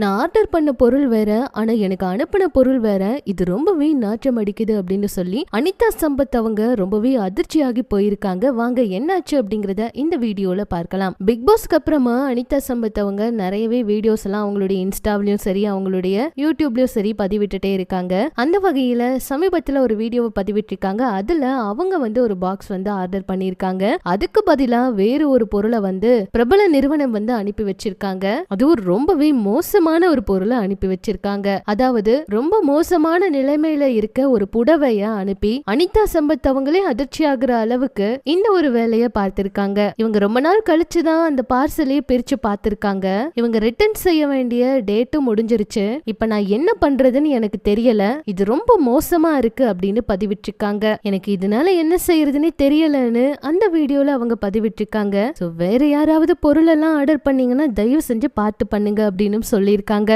நான் ஆர்டர் பண்ண பொருள் வேற ஆனா எனக்கு அனுப்பின பொருள் வேற இது ரொம்பவே நாற்றம் அடிக்குது அப்படின்னு சொல்லி அனிதா சம்பத் அவங்க ரொம்பவே அதிர்ச்சியாகி போயிருக்காங்க. வாங்க என்னாச்சு அப்படிங்கறத இந்த வீடியோல பார்க்கலாம். பிக் பாஸ்க்கு அப்புறமா அனிதா சம்பத் அவங்க நிறையவே வீடியோஸ் எல்லாம் அவங்களுடைய இன்ஸ்டாவிலயும் சரி அவங்களுடைய யூடியூப்லயும் சரி பதிவிட்டுட்டே இருக்காங்க. அந்த வகையில சமீபத்துல ஒரு வீடியோவை பதிவிட்டிருக்காங்க. அதுல அவங்க வந்து ஒரு பாக்ஸ் வந்து ஆர்டர் பண்ணியிருக்காங்க. அதுக்கு பதிலா வேறு ஒரு பொருளை வந்து பிரபல நிறுவனம் வந்து அனுப்பி வச்சிருக்காங்க. அதுவும் ரொம்பவே மோசமான ஒரு பொருளை அனுப்பி வச்சிருக்காங்க. அதாவது ரொம்ப மோசமான நிலைமையில இருக்க ஒரு புடவைய அனுப்பி அனிதா சம்பத் அவங்களே அதிர்ச்சி ஆகுற அளவுக்கு இந்த ஒரு வேலைய பார்த்திருக்காங்க. இவங்க ரொம்ப நாள் கழிச்சு தான் அந்த பார்சலையே பிரிச்சு பார்த்திருக்காங்க. இவங்க ரிட்டர்ன் செய்ய வேண்டிய டேட்டும் முடிஞ்சிருச்சு. இப்ப நான் என்ன பண்றதுன்னு எனக்கு தெரியல. இது ரொம்ப மோசமா இருக்கு அப்படின்னு பதிவிட்டிருக்காங்க. எனக்கு இதனால என்ன செய்யறதுன்னே தெரியலன்னு அந்த வீடியோல அவங்க பதிவிட்டிருக்காங்க. வேற யாராவது பொருள் எல்லாம் ஆர்டர் பண்ணீங்கன்னா தயவு செஞ்சு பார்த்து பண்ணுங்க அப்படின்னு இருக்காங்க.